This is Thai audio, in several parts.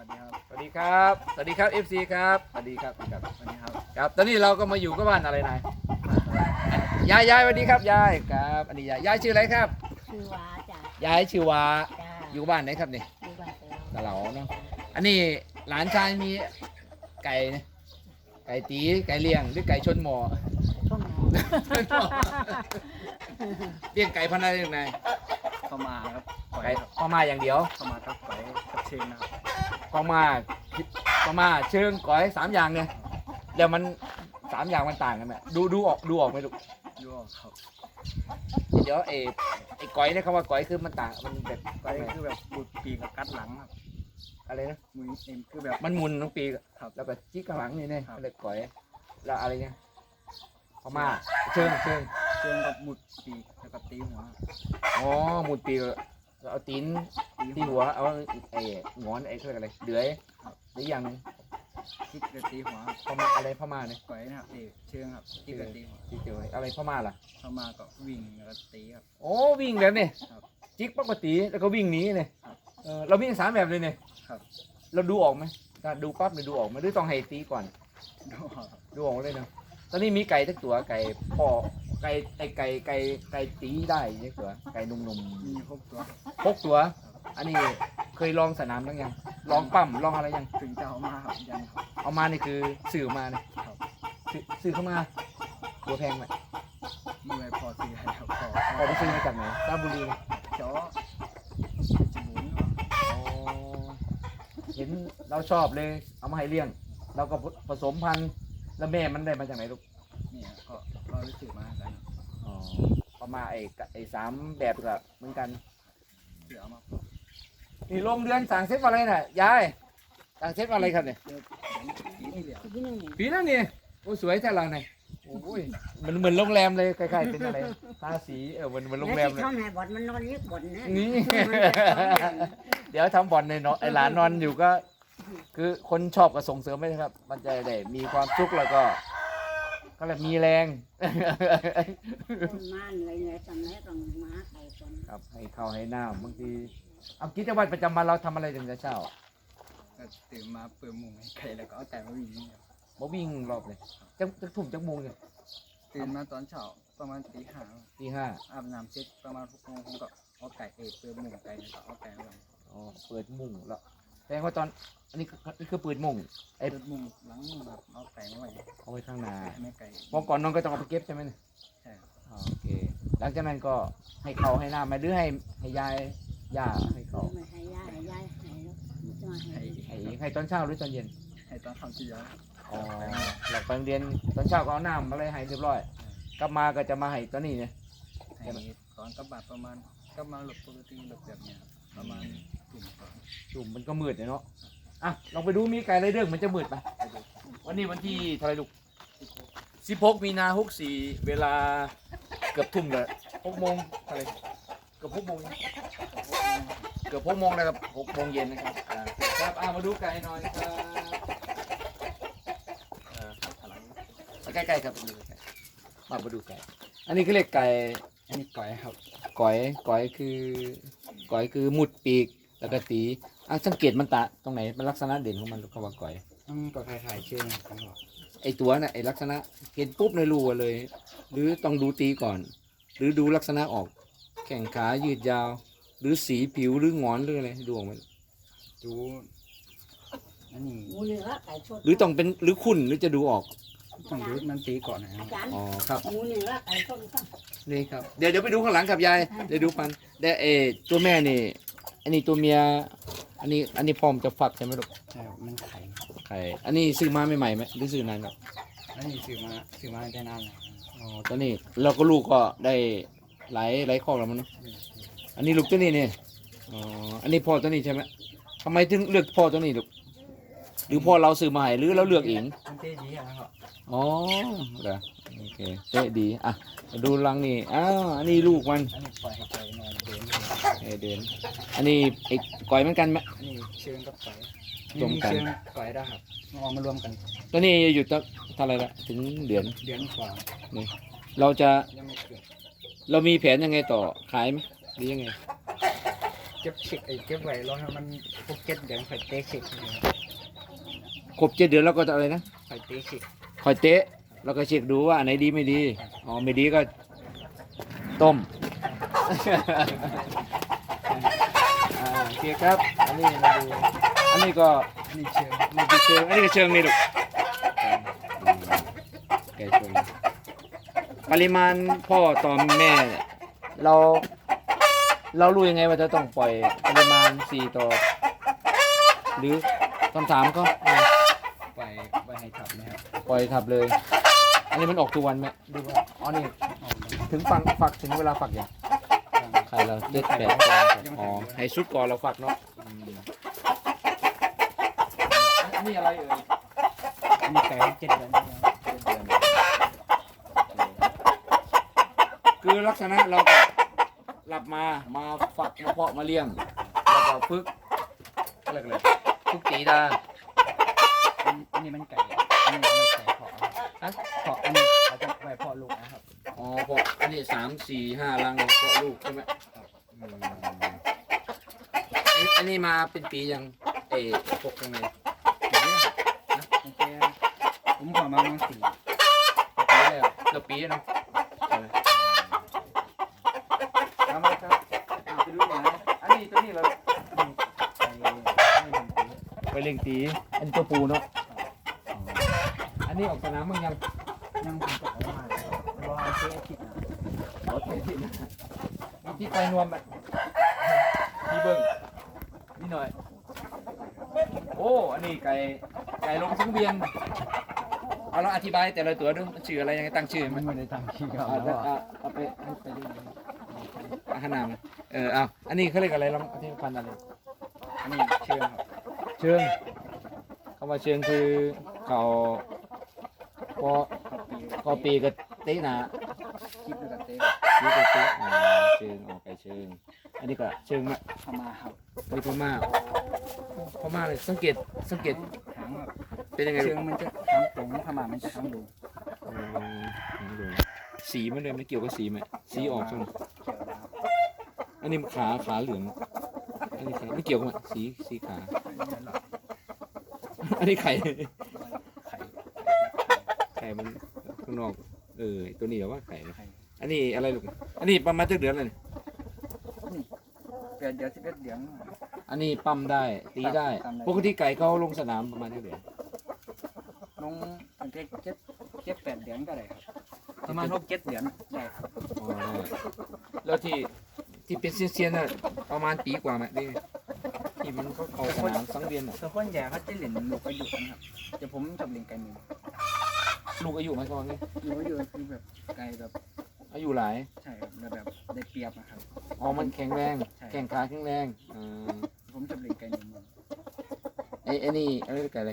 วัสดีครับ สวัสดีครับ สวัสดีครับ FC ครับ สวัสดีครับสวัสดีครับสวัสดีครับครับ ตอนนี้เราก็มาอยู่กับบ้านอะไรนายยายยายสวัสดีครับยายครับ อันนี้ยายยายชื่ออะไรครับชื่อว่าจ้ะยายชื่อว่าจ้าอยู่บ้านไหนครับนี่อยู่บ้านเตตะเหลาเนาะ อันนี้หลานชายมีไก่นะไก่ตี ไก่เลี้ยง หรือไก่ชนหมอช่วงไหนเลี้ยงไก่พันธุ์อะไรยังไงเข้ามาครับปล่อยไก่ครับพ่อมาอย่างเดียวเข้ามากับปล่อยกับเชนนะครับ พ่อมาพ่อมาเชิงก้อยสามอย่างเนี่ยเดี๋ยวมันสามอย่างมันต่างกันไหมดูดูออกดูออกไหมลูกยูออกครับเดี๋ยวไอ้ไอ้ก้อยเนี่ยคำว่าก้อยคือมันต่างมันแบบไปคือแบบบุดปีกกับกัดหลังครับอะไรนะมือเอ็มคือแบบมันหมุนทั้งปีกครับแล้วก็จี้ข้างหลังนี่เนี่ยครับเรียกก้อยแล้วอะไรเนี่ยพม่าเชิงเชิงเชิงกับบุดปีกแล้วก็ตีหัวอ๋อหมุนปีก แล้วเอาตีนตีหัว เอาไอ้หงอนไอ้เครื่องอะไรเดือยหรืออย่างหนึ่งคิกกับตีหัวครับพม่าอะไรพม่าเนี่ยปล่อยนะครับเอกเชิงครับคิกกับตีหัวที่เจออะไรพม่าล่ะ เข้ามาก็วิ่งแล้วก็ตีครับ โอ้วิ่งแบบนี่ครับจิกปกติแล้วก็วิ่งหนีเนี่ยครับเออเราวิ่งสามแบบเลยเนี่ยครับ เราดูออกไหมถ้าดูปั๊บเนี่ยดูออกไหมหรือต้องให้ตีก่อน ดูออกครับดูออกเลยเนาะตอนนี้มีไก่ทักตัวไก่พ่อ ไก่ไก่ไก่ไก่ไก่ตีได้ยักตัวไก่หนุ่มมีครบตัวๆพกตัว อันนี้เคยลองสนามบ้างยังลองปั๊มลองอะไรยัง ถึงจะเอามาครับยังครับ เอามานี่คือสื่อมาเนี่ยครับซื้อซื้อเข้ามา ตัวแพงไหมเมื่อยพอตีให้ครับพอพอไปซื้อมาจากไหนราชบุรีไหมเจาะจะบุญอ๋อเห็นเราชอบเลย เอามาให้เลี้ยง เราก็ผสมพันธุ์แล้วแม่มันได้มาจากไหนลูก เนี่ยก็เรารู้สึกมากันอ๋อ ประมาณไอ้กะไอ้สามแบบกับเหมือนกันเสือมานี่ลงเดือนสั่งเซ็ตมาอะไรน่ะยายสั่งเซ็ตมาอะไรครับเนี่ยเจอผีนี่เหลือที่นี่นี่ปีนั้นนี่โอ้สวยแท้เราเนี่ยโอ้ยมันเหมือนโรงแรมเลยคล้ายๆเป็นอะไรทาสีเออเหมือนเหมือนโรงแรมเลยเท่าไหนบ่อนมันนอนยึกบ่อนนะนี่เดี๋ยวทำบอลในเนาะไอหลานนอนอยู่ก็ คือคนชอบก็ส่งเสริมไปนะครับ มันจะได้มีความสุขแล้วก็ ก็เลยมีแรงต้นม่านเลยเนี่ยทำไหนต้องมาไข่คนครับให้ข้าวให้น้ำบางทีเอากิจวัตรประจำวันเราทำอะไรถึงจะเช้าก็ตื่นมาเปิดมุงให้ไก่แล้วก็เอาไก่มาวิ่งนี่ครับมาวิ่งรอบเลยจักจักทุ่มจักโมงเนี่ยตื่นมาตอนเช้าประมาณตีห้าตีห้าอาบน้ำเสร็จประมาณหกโมงผมก็เอาไก่เอกเปิดมุงไก่แล้วก็เอาไก่มาลงอ๋อเปิดมุ้งแล้ว แสดงว่าตอนอันนี้คือนี่คือเปิดมุ้งไอ้เปิดมุงหลังแบบเอาไก่มาไว้เอาไว้ข้างหน้าให้แม่ไก่พอก่อนนอนก็ต้องเอาไปเก็บใช่ไหมเนี่ยใช่ครับอ๋อโอเค หลังจากนั้นก็ให้เขาให้น้ำไหมหรือให้ให้ยายย่าให้เขาไม่ให้ยายให้ยายให้แล้วไม่ต้องให้ให้ให้ให้ตอนเช้าหรือตอนเย็นให้ตอนทำที่เดียวอ๋อหลังไปโรงเรียนตอนเช้าก็เอาน้ำมาเลยให้เรียบร้อย กลับมาก็จะมาให้ตอนนี้เนี่ยให้ตอนกลับบัตรประมาณกลับมาหลบปกติหลบแบบเนี้ยครับประมาณกลุ่มก่อน จุ่มมันก็มืดเนี่ยเนาะอะลองไปดูมีไก่ไรเรื่องมันจะมืดไหมวันนี้วันที่เท่าไรลูกสิบหกมีนาหกสี่เวลาเกือบทุ่มเลยหกโมงเท่าไรเกือบหกโมงเกือบหกโมงแล้วครับหกโมงเย็นนะครับครับอ่ามาดูไก่หน่อยครับอ่ามาใกล้ๆครับมาดูไก่มาดูไก่ อันนี้ก็เรียกไก่ อันนี้ก่อยครับก๋อยก๋อยคือก๋อยคือหมุดปีก แล้วก็ตีอะสังเกตมันตะตรงไหนมันลักษณะเด่นของมันคำว่าก๋อย อืมก็คล้ายๆเชื่อนะครับไอตัวน่ะไอลักษณะเห็นปุ๊บในรู้เลย หรือต้องดูตีก่อน หรือดูลักษณะออก แข่งขายืดยาว หรือสีผิวหรือหงอนหรืออะไรดูออกไหมดูอันนี้หมูเนื้อไก่ชดหรือต้องเป็นหรือขุ่นหรือจะดูออกต้องดูมันตีก่อนนะครับจานอ๋อครับ หมูเนื้อไก่ชดก็นี่ครับเดี๋ยวเดี๋ยวไปดูข้างหลังครับยายเดี๋ยวดูฟันเดี๋ยวเออตัวแม่นี่ อันนี้ตัวเมีย อันนี้ อันนี้พร้อมจะฟักใช่ไหมลูกใช่ครับมันไข่ไข่ อันนี้ซื้อมาใหม่ๆไหมหรือซื้อนานแล้วอันนี้ซื้อมาซื้อมาได้นานแล้วอ๋อตอนนี้เราก็ลูกก็ได้หลายหลายข้อแล้วมั้งเนอะอันนี้ลูกตัวนี้เนี่ยอ๋อ อันนี้พ่อตัวนี้ใช่ไหมทำไมถึงเลือกพ่อตัวนี้ลูก หรือพ่อเราซื้อมาให้หรือเราเลือกเอง มันเต้ดีอะนะครับอ๋อเหรอ โอเคเจ๊ดี อะมาดูรังนี่ อ้าว อันนี้ลูกมัน อันนี้ปล่อยให้ไก่นอนเดินเออเดิน อันนี้ไอ้ก่อยเหมือนกันไหม อันนี้เชิงกับไก่รวมกัน เชิงไก่ได้ครับเอามารวมกันตัวนี้อยู่ตั้งเท่าไหรละถึงเดือน เดือนกว่าเราจะ ยังไม่เกิดเรามีแผนยังไงต่อ ขายไหมหรือยังไง เก็บเช็คไอ้เก็บไว้รอให้มันพวกเก็ตเดือนค่อยเตะเช็คนะครับครบเจ็ดเดือนแล้วก็จะอะไรนะค่อยเตะเช็คคอยเตะ แล้วก็เช็คดูว่าอันไหนดีไม่ดี อ๋อไม่ดีก็ต้มอ่าโอเคครับ อันนี้มาดู อันนี้ก็อันนี้เชิงนี่คือเชิง อันนี้ก็เชิงนี่ลูกแกเชิงปริมาณพ่อต่อแม่ เราเรารู้ยังไงว่าจะต้องปล่อยปริมาณสี่ต่อ หรือคำถามก็ไปไปให้ทับนะครับ ปล่อยขับเลยอั นนี้มันออกทุกวันไหมหรือว่าอ๋อนี่ออกเลยถึงฟังฝักถึงเวลาฝักอย่างใครเราเจ็ดแปดกองอ๋อให้ชุดก่อนเราฝักเนาะอืมอันนี้อะไรเอ่ยอันนี้ไก่เจ็ดเดือนนะครับคือลักษณะเราก็หลับมามาฝักมาเพาะมาเลี้ยงแล้วก็ฝึกอะไรกันเลยฝึกตีดาอันอันนี้มันไก่อันนี้ไม่ไก่ เพาะฮะเพาะอันนี้เขาจะไว้เพาะลูกนะครับอ๋อเพาะอันนี้สามสี่ห้ารังเพาะลูกใช่ไหมอืมอันอันนี้มาเป็นปียังเอ๋พวกยังไงปีนี้นะโอเคผมขอมาประมาณสี่ปีแล้วเราปีแล้วเนาะเอามาครับเอาไปดูหน่อยนะอันนี้ตัวนี้เราไปให้ผมดูไปเล่งตีอันนี้ตัวปูเนาะ อันนี้ออกสนามมึงยังยังผมจะเอามาแล้วรอให้เจ๊อาทิตย์นะรถที่มีที่ไฟนวมแบบพี่เบิ้งนี่หน่อย โอ้ อันนี้ไก่ไก่ลงสังเวียน เอาแล้วอธิบายแต่ละตัวด้วยมันชื่ออะไรยังไงตั้งชื่อไหมมันไม่ได้ทำขี้เขาเอาแล้วเอาเอาเอาไปให้ไปดูอาหารนามเออเอาอันนี้เขาเรียกอะไรลองอธิบายพันธุ์อะไรอันนี้เชื่อครับ เชิงคำว่าเชิงคือเขา พอข้าวปีก็ปีกับตีหนาคลิปแล้วก็เต้ปีกับตีอ่าเชิงออกไปเชิง อันนี้ก็เชิงมาเข้ามาครับอันนี้พม่าพม่าเลยสังเกตสังเกตหางแบบเป็นยังไงเชิลูงกมันจะหางตรงเข้ามามันจะหางดูอ๋อหางดูสีมันเลยไม่เกี่ยวกับสีไหมสีออกใช่ไหมเกี่ยวแล้วครับอันนี้ขาขาเหลืองอันนี้ขาไม่เกี่ยวกับมันสีสีขา อันนี้หลักอันนี้ไข่ไข่ ไข่มันข้าง นอกเออตัวนี้เหรอว่าไข่เนอะไข่อันนี้อะไรลูกอันนี้ประมาณเจ็ดเดือนเลยนี่เดือนเดือนสิบเอ็ดเดือน อันนี้ปั๊มได้ตีได้ ปั๊มได้ ปกติไก่เขาลงสนามประมาณเท่าไหร่ลงตั้งแต่เจ็ดเจ็ดแปดเดือนก็ได้ครับประมาณหกเจ็ดเดือนได้ครับอ๋อได้แล้วที่ที่เป็นเซียนๆน่ะประมาณปีกว่าไหมดิที่มันเขาเขาสนามสังเวียนอะ ส่วนคนใหญ่เขาจะเล่นลูกอายุนะครับแต่ผมชอบเล่นไก่หนึ่ง ลูกอายุไหมก่อนนี่ลูกอายุคือแบบไก่แบบอายุหลาย ใช่ครับแล้วแบบได้เปรียบนะครับ อ๋อ มันแข็งแรง ใช่ แข็งขาแข็งแรงอ่าผมชอบเล่นไก่หนึ่งไอ้ไอ้นี่อะไรไก่อะไร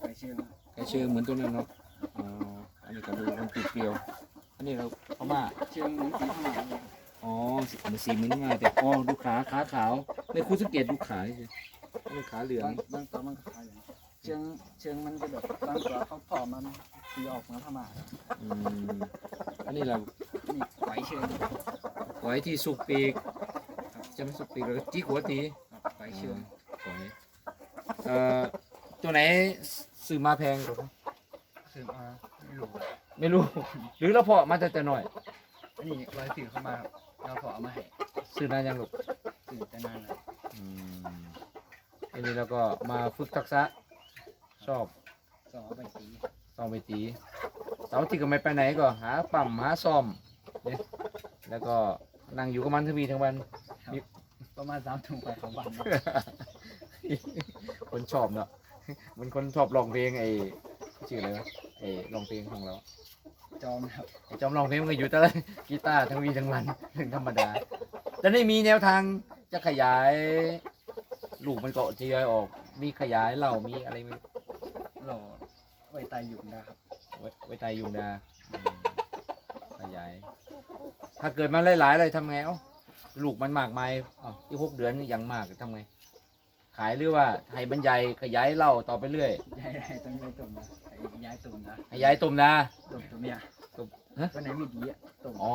ไก่เชื่องไก่เชื่องเหมือนตัวนึงเนาะอ๋ออันนี้ก็ดูมันติดเกลียว อันนี้เราพม่า เชื่องเหมือนสีข้าวหมากเลยอ๋อสีมันสีเหมือนมาแต่อ๋อดูขาขาขาวในคุณสังเกตดูขาดินี่ขาเหลืองบางบางตัวมันก็ขายอย่างนี้เชื่องเชื่องมันจะแบบบางตัวเขาผอมมัน สีออกมาพม่าอืมอันนี้เรานี่ไก่เชื่องไว้ที่สุกปีกจะไม่สุกปีกเราจี้หัวตีครับไก่เชื่องไว้เอ่อตัวไหนซื้อมาแพงกว่ากันซื้อมาไม่รู้ไม่รู้ หรือเราเพาะมาแต่แต่น้อย อันนี้ร้อยสื่อเข้ามาครับเราขอเอามาให้ซื้อนานยังลูกสื่อแต่นานแล้วอืมอันนี้เราก็มาฝึกทักษะชอบ สองเอาไปตี ซ้อมไปตีเสาร์อาที่ก็ไม่ไปไหนก็หาปั๊มหาซ่อมเนี่ยแล้วก็นั่งอยู่กับมันทั้งวีทั้งวัน ประมาณสามถุงไปของวันเนาะคนชอบเนาะมันคนชอบร้องเพลงไอ้ชื่ออะไรวะไอ้ร้องเพลงของเราจองครับ ไอ้จอมร้องเพลงมันก็อยู่แต่ละกีตาร์ทั้งวีทั้งวันถึงธรรมดาแต่นี่มีแนวทางจะขยาย ลูกมันก็ทยอยออก มีขยายเหล่ามีอะไรไหมรอ ไว้ตายอยู่นะครับ ไว้ไว้ตายยุงดาอืมขยาย ถ้าเกิดมันหลายๆเลยทำไงเอ้าลูกมันมากมายเอ้าที่หกเดือนนี่ยังมากทำไง ขายหรือว่าให้บรรยายขยายเหล่าต่อไปเรื่อยย้ายให้ต้องย้ายตุ่มนะให้ย้ายตุ่มนะขยายตุ่มนา ตุ่มตัวเมียตุ่มฮะวันไหนไม่ดีอะตุ่มอ๋อ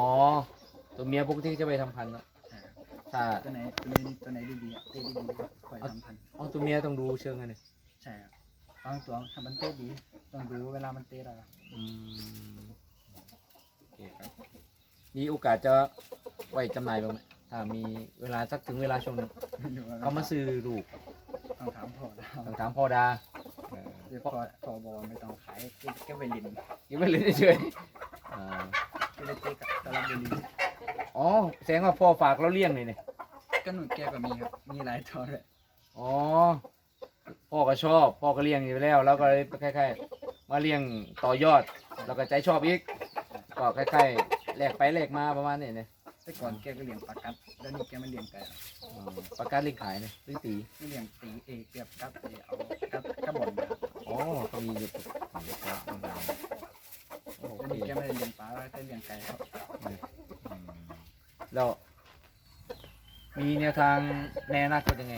ตัวเมียปกติจะไปทำพันธุ์เนอะใช่ถ้าถ้าตัวไหนตัวไหนตัวไหนดีๆอะเต้ดีๆก็คอยทำพันธุ์เอาตัวเมียต้องดูเชิงกันเลยใช่ครับ บางตัวถ้ามันเต้ดี ต้องดูเวลามันเต้อะไรอืมโอเคครับ มีโอกาสจะไว้จำหน่ายบ้างไหมถ้ามีเวลาสักถึงเวลาช่วงนึงดูว่เขามาซื้อลูกต้องถามพ่อนะต้องถามพ่อดาเออเดี๋ยวพ่อพ่อบอกว่าไม่ต้องขายเก็บเก็บไปลินยังไม่เลยเฉยๆอ่าก็เลยเต้กับตะลับไปลินอ๋อแสดงว่าพ่อฝากเราเลี้ยงเลยเนี่ยก็หนุนแกก็มีครับ มีหลายตัวเลยอ๋อ พ่อก็ชอบพ่อก็เลี้ยงอยู่แล้ว แล้วก็เลยคล้ายๆมาเลี้ยงต่อยอด แล้วก็ใจชอบอีก ก็คล้ายๆแลกไปแลกมาประมาณนี้เนี่ยแต่ก่อนแกก็เลี้ยงปลากัดแล้วนี่แกไม่เลี้ยงไก่แล้วอืมประกาศเลี้ยงขายเนี่ยหรือตีไม่เลี้ยงตีเอกเก็บกับเอเอากับกับบอลมาอ๋อก็มีอยู่ครับโอแล้วเคนี่แกไม่ได้เลี้ยงปลาแค่เลี้ยงไก่ครับอืมแล้วมีแนวทางในอนาคตยังไง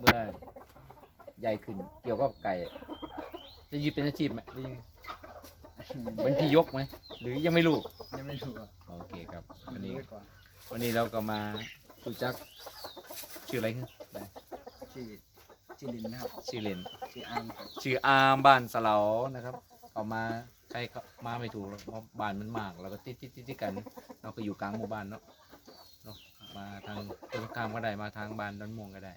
เมื่อ ใหญ่ขึ้น เกี่ยวกับไก่ จะยึดเป็นอาชีพไหมหรือยังไงเป็นพี่ยกไหมหรือยังไม่รู้ยังไม่ถูกอะโอเคครับ วันดูนี้ไว้ก่อนวันนี้เราก็มารู้จักชื่ออะไรครับชื่อชื่อลินนะครับชื่อเลนชื่ออาร์มครับชื่ออาร์มบ้านสะเหลานะครับเอามาใครก็มาไม่ถูกหรอกเพราะบ้านมันมากแล้วก็ติดติดติดติดกันเราก็อยู่กลางหมู่บ้านเนาะเนาะมาทางตรงข้ามก็ได้มาทางบ้านดอนม่วงก็ได้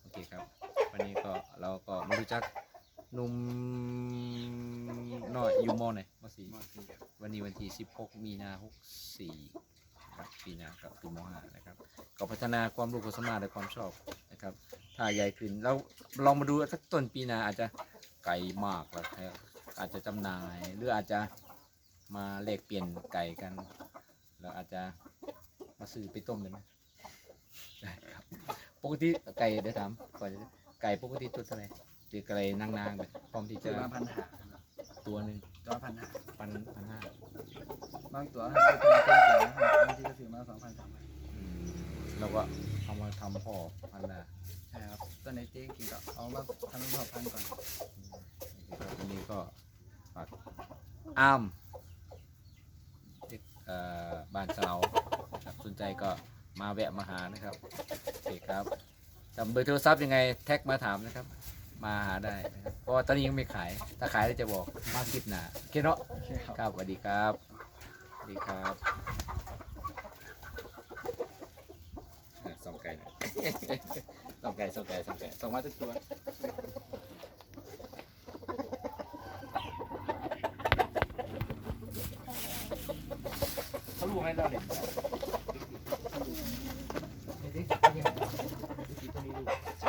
โอเคครับ วันนี้ก็เราก็มารู้จักหนุ่มน้อยอยู่มอไหนมสี่มอสี่ครับวันนี้วันที่ 16 มีนา64ครับปีหน้ากับปีม5นะครับ ก็พัฒนาความรู้ความสามารถและความชอบนะครับ ถ้าใหญ่ขึ้นแล้วลองมาดูสักต้นปีหนาอาจจะไก่มากแล้วอาจจะจำหน่ายหรืออาจจะมาแลกเปลี่ยนไก่กันแล้วอาจจะมาซื้อไปต้มเลยไหมได้ครับ ปกติไก่เดี๋ยวถามก่อนจะ ไก่ปกติตัวเท่าไหร่หรือไก่นางๆแบบพร้อมที่ซื้จะอมาพันหาตัวหนึ่งตัวพันหาพันพันห้าบางตัวถ้าซื้อเป็นตัวใหญ่บางทีก็ซื้อมาสองพันสามพันอืมแล้วก็เอามาทำพ่อพันละใช่ครับตัวไหนเจ๊กินก็เอามาทำเป็นพอพันก่อนวันนี้ก็ฝากอ้ามเด็กเอ่อบ้านเสานะครับสนใจก็มาแวะมาหานะครับโอเคครับ จำเบอร์โทรศัพท์ยังไงแท็กมาถามนะครับ มาหาได้นะครับเพราะว่าตอนนี้ยังไม่ขาย ถ้าขายแล้วจะบอกมาคลิปหนาโอเคเนาะครับครับสวัสดีครับสวัสดีครับอะส่องไก่หน่อย ส่องไก่ส่องไก่ส่องไก่ส่องมาทุกตัวเขารู้ไหมเราเนี่ย